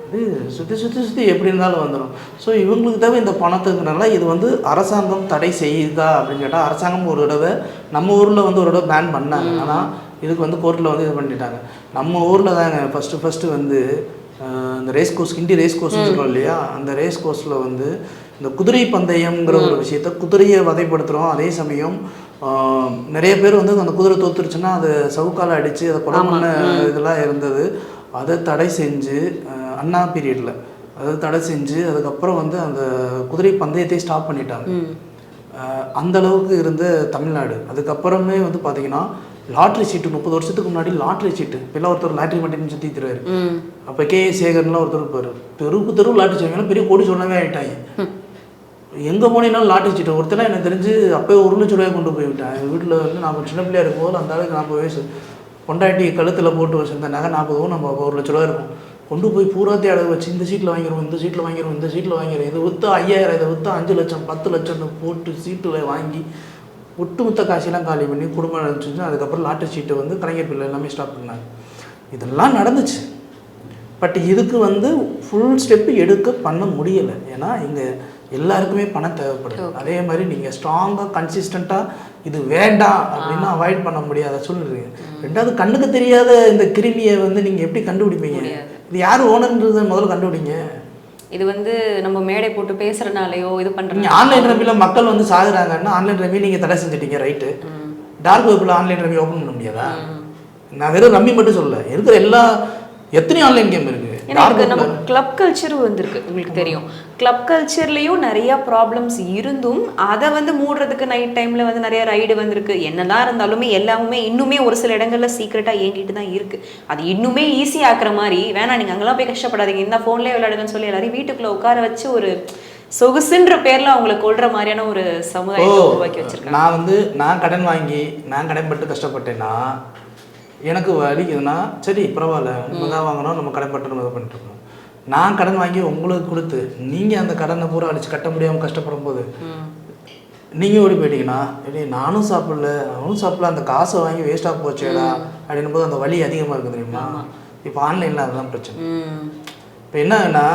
இது சுற்றி சுற்றி சுற்றி எப்படி இருந்தாலும் வந்துடும் ஸோ இவங்களுக்கு தேவை இந்த பணத்துக்குனால இது வந்து அரசாங்கம் தடை செய்யுதா அப்படின்னு கேட்டால் அரசாங்கம் ஒரு தடவை நம்ம ஊரில் வந்து ஒரு தடவை பேன் பண்ணாங்க. ஆனால் இதுக்கு வந்து கோர்ட்டில் வந்து இது பண்ணிட்டாங்க. நம்ம ஊரில் தாங்க ஃபஸ்ட்டு ஃபஸ்ட்டு வந்து இந்த ரேஸ் கோர்ஸ் கிண்டி ரேஸ் கோர்ஸ்னு சொல்கிறோம் இல்லையா? அந்த ரேஸ் கோர்ஸில் வந்து இந்த குதிரை பந்தயம்ங்கிற ஒரு விஷயத்த குதிரையை வதைப்படுத்துகிறோம் அதே சமயம் நிறைய பேர் வந்து அந்த குதிரை தோத்துருச்சுன்னா அதை சவுக்கால அடித்து அதை கொலை பண்ண இதெல்லாம் இருந்தது. அதை தடை செஞ்சு அண்ணா பீரியடில் அதை தடை செஞ்சு அதுக்கப்புறம் வந்து அந்த குதிரை பந்தயத்தை ஸ்டாப் பண்ணிட்டாங்க. அந்த அளவுக்கு இருந்த தமிழ்நாடு. அதுக்கப்புறமே வந்து பார்த்தீங்கன்னா லாட்ரி சீட்டு முப்பது வருஷத்துக்கு முன்னாடி லாட்ரி சீட்டு. இப்போல்லாம் ஒருத்தர் லாட்ரி மட்டும் சுற்றி தருவார் அப்போ கே சேகர்லாம் ஒருத்தர் இருப்பார். தெருவுக்கு தெரு லாட்ரி சீட்டு. பெரிய கோடி சொன்னவே ஆகிட்டாங்க எங்கே போனீங்கனாலும் லாட்ரி சீட்டை ஒருத்தனா எனக்கு தெரிஞ்சு அப்போயே ஒரு லட்ச ரூபாய் கொண்டு போய்விட்டேன் எங்கள் வீட்டில் வந்து நான் சின்ன பிள்ளையா இருக்கும்போது அந்த அளவுக்கு நாற்பது வயசு. பொண்டாட்டி கழுத்தில் போட்டு வச்சுருந்த நகை நாற்பது நம்ம ஒரு லட்ச ரூபா இருக்கும். கொண்டு போய் பூராத்தையும் அடகு வச்சு இந்த சீட்டில் வாங்கிடுவோம் இந்த சீட்டில் வாங்கிடுவோம் இந்த சீட்டில் வாங்கிடுவோம் இதை விற்று ஐயாயிரம் இதை விற்று அஞ்சு லட்சம் பத்து லட்சம்னு போட்டு சீட்டில் வாங்கி ஒட்டுமொத்த காசெல்லாம் காலி பண்ணி குடும்பம் நடந்துச்சு அதுக்கப்புறம் லாட்டரி சீட்டை வந்து கலைஞர் பிள்ளை எல்லாமே ஸ்டாப் பண்ணாங்க. இதெல்லாம் நடந்துச்சு. பட் இதுக்கு வந்து ஃபுல் ஸ்டெப்பு எடுக்க பண்ண முடியலை. ஏன்னா இங்கே எல்லாருக்குமே பணம் தேவைப்படுது. அதே மாதிரி நீங்கள் ஸ்ட்ராங்காக கன்சிஸ்டண்ட்டாக இது வேண்டாம் அப்படின்னு அவாய்ட் பண்ண முடியாத. சூழ்நிலை ரெண்டாவது கண்ணுக்கு தெரியாத இந்த கிருமியை வந்து நீங்கள் எப்படி கண்டுபிடிப்பீங்க? இது யார் ஓனர்ன்றதை முதல்ல கண்டுபிடிங்க. இது வந்து நம்ம மேடை போட்டு பேசுறனாலயோ இது பண்றதுனால ஆன்லைன் ரம்மியில் மக்கள் வந்து சாகுறாங்கன்னா ஆன்லைன் ரம்மி நீங்கள் தடை செஞ்சிட்டீங்க ரைட்டு டார்க் வெப்பில் ஆன்லைன் ரம்மி ஓப்பன் பண்ண முடியாதா? நான் வெறும் ரம்மி மட்டும் சொல்ல இருக்கிற எல்லா எத்தனை ஆன்லைன் கேம் இருக்கு. ஏன்னா டார்க் இதுக்கு நம்ம கிளப் கல்ச்சர் வந்திருக்கு உங்களுக்கு தெரியும். கிளப் கல்ச்சர்லயும் நிறைய ப்ராப்ளம்ஸ் இருந்தும் அதை வந்து மூடுறதுக்கு நைட் டைம்ல வந்து நிறைய ரைடு வந்திருக்கு. என்னதான் இருந்தாலுமே எல்லாமே இன்னுமே ஒரு சில இடங்கள்ல சீக்கிரட்டா இயங்கிட்டு தான் இருக்கு. அது இன்னுமே ஈஸி ஆக்குற மாதிரி வேணாம் நீங்க அங்கெல்லாம் போய் கஷ்டப்படாதீங்க. இந்த போன்லயே விளையாடுங்கன்னு சொல்லி எல்லாரையும் வீட்டுக்குள்ள உட்கார வச்சு ஒரு சொகுசுன்ற பேர்ல அவங்களை கொல்ற மாதிரியான ஒரு சமுதாயத்தை உருவாக்கி வச்சிருக்காங்க. நான் வந்து நான் கடன் வாங்கி நான் கடன்பட்டு கஷ்டப்பட்டேன்னா எனக்கு வலிக்குதுன்னா சரி பரவாயில்ல நம்ம தான் வாங்கணும் நம்ம கடன்பட்டு பண்ணிட்டு இருக்கோம். நான் கடன் வாங்கி உங்களுக்கு கொடுத்து நீங்கள் அந்த கடனை பூரா அடிச்சு கட்ட முடியாமல் கஷ்டப்படும் போது. நீங்கள் ஓடி போயிட்டீங்கன்னா "ஏடி, நானும் சாப்பிடல அவனும் சாப்பிடல அந்த காசை வாங்கி வேஸ்ட்டாக போச்சேடா அப்படின்னும் போது அந்த வலி அதிகமாக இருக்குது தெரியுமா? இப்போ ஆன்லைனில் அதுதான் பிரச்சனை. இப்போ என்னன்னா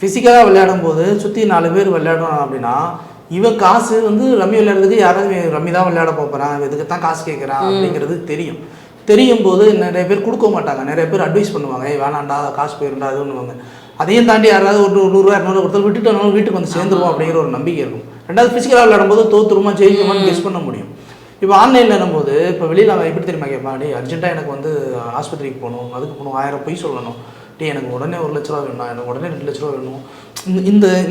ஃபிசிக்கலாக விளையாடும் போது சுற்றி நாலு பேர் விளையாடுறோம் அப்படின்னா இவன் காசு வந்து ரம்மி விளையாடுறதுக்கு யாராவது ரம்மி தான் விளையாட போகிறான் இதுக்கு தான் காசு கேட்குறான் அப்படிங்கிறது தெரியும். தெரியும் போது நிறைய பேர் கொடுக்க மாட்டாங்க. நிறைய பேர் அட்வைஸ் பண்ணுவாங்க. ஏய் வேணாண்டா காசு போயிருந்தா அதுன்னுவாங்க அதையும் தாண்டி யாராவது ஒரு நூறுரூவா இரநூறுவா கொடுத்தாலும் விட்டுட்டு வீட்டுக்கு வந்து சேர்ந்துருவோம் அப்படிங்கிற ஒரு நம்பிக்கை இருக்கும். ரெண்டாவது ஃபிசிக்கலாக விளையாடும்போது தோத்துருமா ஜெயிக்குமான்னு கெஸ் பண்ண முடியும். இப்போ ஆன்லைனில் போது இப்போ வெளியில் அவன் எப்படி தெரியுமா கேட்பான்? டேய் அர்ஜென்ட்டாக எனக்கு வந்து ஆஸ்பத்திரிக்கு போகணும். அதுக்கு போகணும். ஆயிரம் பொய் சொல்லணும். டேய் எனக்கு உடனே ஒரு லட்ச ரூபா வேணும். எனக்கு உடனே ரெண்டு லட்ச ரூபா வேணும். இந்த-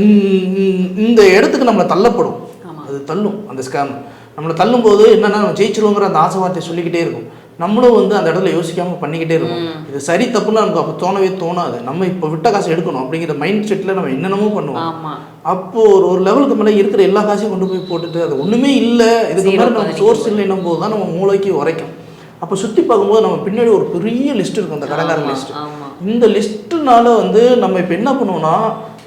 இந்த இடத்துக்கு நம்மளை தள்ளப்படும். அது தள்ளும் அந்த ஸ்கேம் நம்மளை தள்ளும்போது என்னன்னா நம்ம ஜெயிச்சிருவோங்கிற அந்த ஆசை வார்த்தையை சொல்லிக்கிட்டே இருக்கும். நம்மளும் வந்து அந்த இடத்துல யோசிக்காம பண்ணிக்கிட்டே இருக்கும் இது சரி தப்புன்னு நமக்கு அப்போ தோணவே தோணாது. நம்ம இப்போ விட்ட காசை எடுக்கணும் அப்படிங்கிற மைண்ட் செட்டில் நம்ம என்னென்னமோ பண்ணுவோம். ஆமா. அப்போ ஒரு ஒரு லெவலுக்கு மேலே இருக்கிற எல்லா காசையும் கொண்டு போய் போட்டுட்டு அது ஒன்றுமே இல்லை. இதுக்கு மேலே நம்ம சோர்ஸ் இல்லைன்னும் போது தான் நம்ம மூளைக்கு உரைக்கும். அப்போ சுற்றி பார்க்கும்போது நம்ம பின்னாடி ஒரு பெரிய லிஸ்ட் இருக்கும் அந்த கடைக்காரன் லிஸ்ட் இந்த லிஸ்ட்டுனால வந்து நம்ம இப்போ என்ன பண்ணுவோம்னா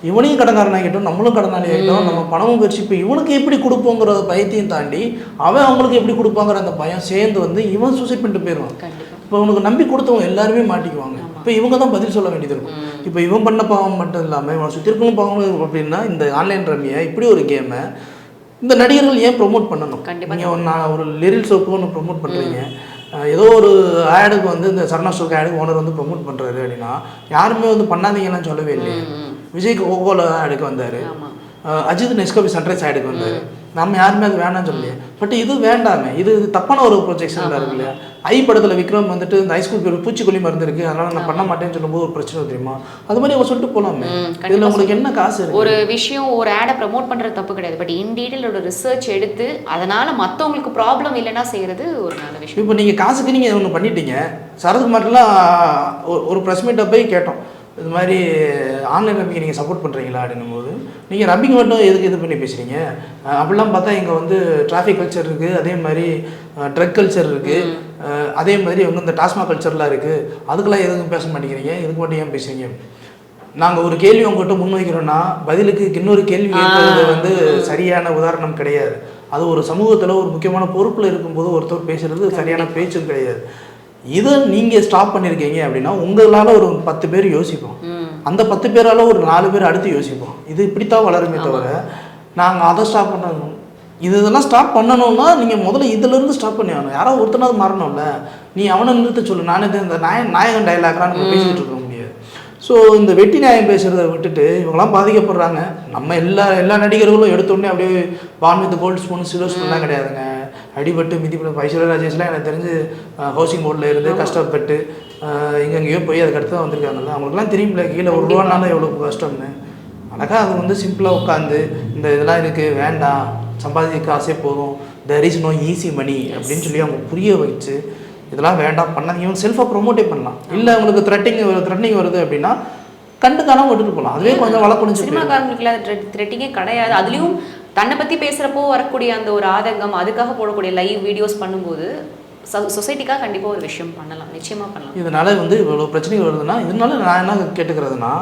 இவனையும் கடன்காரன் ஆகிட்டோம் நம்மளும் கடனாளி ஆகிட்டோம் நம்ம பணமும் போயிடுச்சு இப்போ இவனுக்கு எப்படி கொடுப்போங்கிற பயத்தையும் தாண்டி அவன் அவங்களுக்கு எப்படி கொடுப்பாங்கிற அந்த பயம் சேர்ந்து வந்து இவன் சூசைட் பண்ணிட்டு போயிடுவான். இப்போ உனக்கு நம்பி கொடுத்தவங்க எல்லாருமே மாட்டிக்குவாங்க. இப்போ இவங்க தான் பதில் சொல்ல வேண்டியது இருக்கும். இப்போ இவன் பண்ண பாவம் மட்டும் இல்லாமல் இவனை சுற்றி இருக்கணும் பாவம் அப்படின்னா இந்த ஆன்லைன் ரம்மியை இப்படி ஒரு கேமை இந்த நடிகர்கள் ஏன் ப்ரோமோட் பண்ணணும். நீங்கள் ஒரு நான் ஒரு லிரில் சோப்பு ஒன்று ப்ரோமோட் பண்ணுறீங்க ஏதோ ஒரு ஆடுக்கு வந்து இந்த சரணா ஸ்டோக் ஆடுக்கு ஓனர் வந்து ப்ரோமோட் பண்ணுறாரு அப்படின்னா யாருமே வந்து பண்ணாதீங்கலாம் சொல்லவே இல்லையே. விஜய்க்கு ஓகோல ஆடுக்கு வந்தார். ஆமா. அஜித் நெஸ்கோபி சன்ரைஸ் ஆடுக்கு வந்தார். நம்ம யாருமே அது வேணாம்னு சொல்லலையே. பட் இது வேண்டாமே. இது தப்பான ஒரு ப்ரொஜெக்ஷன் இருக்கு இல்லையா ஐ படத்தில் விக்ரம் வந்துட்டு இந்த ஹைஸ்கூல் பேர் பூச்சிக்கொல்லி மருந்து இருக்கு அதனால நான் பண்ண மாட்டேன்னு சொல்லும்போது ஒரு பிரச்சனை தெரியுமா? அது மாதிரி அவங்க சொல்லிட்டு போலாமே. இதில் உங்களுக்கு என்ன காசு ஒரு விஷயம் ஒரு ஆடை ப்ரமோட் பண்றது தப்பு கிடையாது. பட் இன் டீடைல் ஒரு ரிசர்ச் எடுத்து அதனால மத்தவங்களுக்கு ப்ராப்ளம் இல்லைன்னா செய்யறது ஒரு நல்ல விஷயம். இப்போ நீங்கள் காசுக்கு நீங்கள் ஒன்று பண்ணிட்டீங்க. சரத்குமார்லாம் ஒரு- ஒரு ப்ரெஸ் மீட்டை போய் கேட்டோம். இது மாதிரி ஆன்லைன் ரம்பிக்கு நீங்கள் சப்போர்ட் பண்ணுறீங்களா அப்படின்னும் போது நீங்கள் ரம்பிக்கு மட்டும் எதுக்கு இது பண்ணி பேசுகிறீங்க அப்படிலாம் பார்த்தா இங்கே வந்து டிராஃபிக் கல்ச்சர் இருக்குது அதே மாதிரி ட்ரக் கல்ச்சர் இருக்குது அதே மாதிரி வந்து இந்த டாஸ்மாக் கல்ச்சர்லாம் இருக்குது அதுக்கெல்லாம் எதுக்கும் பேச மாட்டேங்கிறீங்க? இதுக்கு மட்டும் ஏன் பேசுறீங்க? நாங்கள் ஒரு கேள்வி உங்ககிட்ட முன்வைக்கிறோன்னா பதிலுக்கு இன்னொரு கேள்வி கேட்கறது வந்து சரியான உதாரணம் கிடையாது. அது ஒரு சமூகத்தில் ஒரு முக்கியமான பொறுப்பில் இருக்கும்போது ஒருத்தர் பேசுறது சரியான பேச்சும் கிடையாது. இதை நீங்கள் ஸ்டாப் பண்ணியிருக்கீங்க அப்படின்னா உங்களால் ஒரு பத்து பேர் யோசிப்போம். அந்த பத்து பேரால ஒரு நாலு பேர் அடுத்து யோசிப்போம். இது இப்படித்தான் வளருமே தவிர நாங்கள் அதை ஸ்டாப் பண்ணணும். இது இதெல்லாம் ஸ்டாப் பண்ணணும்னா நீங்கள் முதல்ல இதுலேருந்து ஸ்டாப் பண்ணி ஆகணும். யாரோ ஒருத்தனாவது மாறணும்ல. நீ அவனை நிறுத்த சொல்லு. நானே இந்த நாய நாயகன் டைலாக்லாம் நம்ம பேசிக்கிட்டு இருக்க முடியாது. ஸோ இந்த வெட்டி நியாயம் பேசுகிறத விட்டுட்டு இவங்களாம் பாதிக்கப்படுறாங்க. நம்ம எல்லா எல்லா நடிகர்களும் எடுத்தோடனே அப்படியே வான் வித் கோல்டு ஸ்பூன் சில்வர் ஸ்பூன்லாம் கிடையாதுங்க. அடிபட்டு மிதிப்பட்டு ஐஸ்வர்யா ராஜேஷ்லாம் எனக்கு தெரிஞ்சு ஹவுசிங் போர்டில் இருந்து கஷ்டப்பட்டு எங்கெங்கேயோ போய் அதுக்கடுத்து தான் வந்திருக்காங்கல்ல. அவங்களுக்குலாம் தெரியும்ல கீழே ஒரு ரூபானாலும் எவ்வளோ கஷ்டம்னு. அழகாக அது வந்து சிம்பிளாக உட்காந்து இந்த இதெல்லாம் இருக்குது வேண்டாம் சம்பாதிக்க காசே போதும் there is no easy money அப்படின்னு சொல்லி அவங்க புரிய வச்சு இதெல்லாம் வேண்டாம் பண்ணாதீங்க. இவங்க செல்ஃபாக ப்ரொமோட்டே பண்ணலாம். இல்லை உங்களுக்கு த்ரெட்டிங் த்ரெட்டிங் வருது அப்படின்னா கண்டு காணாம விட்டுட்டு போகலாம் அதுவே கொஞ்சம் வளர்க்கணும் சினிமாக்காரங்களுக்கு இல்லாத த்ரெட்டிங்கே கிடையாது. அதுலயும் தன்னை பத்தி பேசுறப்போ வரக்கூடிய அந்த ஒரு ஆதங்கம் அதுக்காக போடக்கூடிய லைவ் வீடியோஸ் பண்ணும்போது சொசைட்டிக்காக கண்டிப்பா ஒரு விஷயம் பண்ணலாம். நிச்சயமா பண்ணலாம். இதனால வந்து இவ்வளோ பிரச்சனைகள் வருதுன்னா இதனால நான் என்ன கேட்டுக்கிறதுனா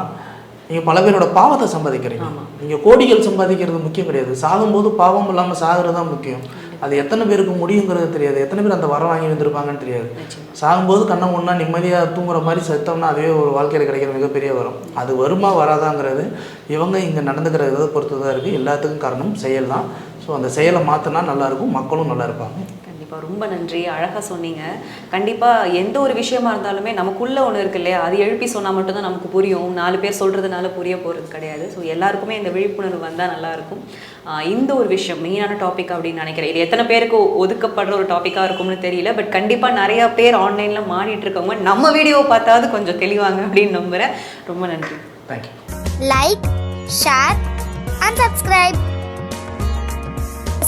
நீங்கள் பல பேரோட பாவத்தை சம்பாதிக்கிறீங்க. நீங்கள் கோடிகள் சம்பாதிக்கிறது முக்கியம் கிடையாது. சாகும்போது பாவம் இல்லாமல் சாகிறது தான் முக்கியம். அது எத்தனை பேருக்கு முடியுங்கிறது தெரியாது. எத்தனை பேர் அந்த வரம் வாங்கி வந்திருப்பாங்கன்னு தெரியாது. சாகும்போது கண்ணை முன்னா நிம்மதியாக தூங்குற மாதிரி செத்தோம்னா அதுவே ஒரு வாழ்க்கையில் கிடைக்கிற மிகப்பெரிய வரம். அது வருமா வராதாங்கிறது இவங்க இங்கே நடந்துக்கிற இதை பொறுத்து தான் இருக்குது எல்லாத்துக்கும் காரணம் செயல் தான். ஸோ அந்த செயலை மாற்றினா நல்லாயிருக்கும் மக்களும் நல்லா இருப்பாங்க. கண்டிப்பாக ரொம்ப நன்றி. அழகாக சொன்னீங்க. கண்டிப்பாக எந்த ஒரு விஷயமா இருந்தாலுமே நமக்குள்ளே ஒன்று இருக்கு இல்லையா? அது எழுப்பி சொன்னால் மட்டும்தான் நமக்கு புரியும். நாலு பேர் சொல்கிறதுனால புரிய போகிறது கிடையாது. ஸோ எல்லாருக்குமே இந்த விழிப்புணர்வு வந்தால் நல்லாயிருக்கும் இந்த ஒரு விஷயம் மெயினான டாபிக் அப்படின்னு நினைக்கிறேன். இது எத்தனை பேருக்கு ஒதுக்கப்படுற ஒரு டாப்பிக்காக இருக்கும்னு தெரியல. பட் கண்டிப்பாக நிறையா பேர் ஆன்லைனில் மாறிட்டு இருக்கவங்க நம்ம வீடியோ பார்த்தாவது கொஞ்சம் தெளிவாங்க அப்படின்னு நம்புகிறேன் ரொம்ப நன்றி. Thank you like share and subscribe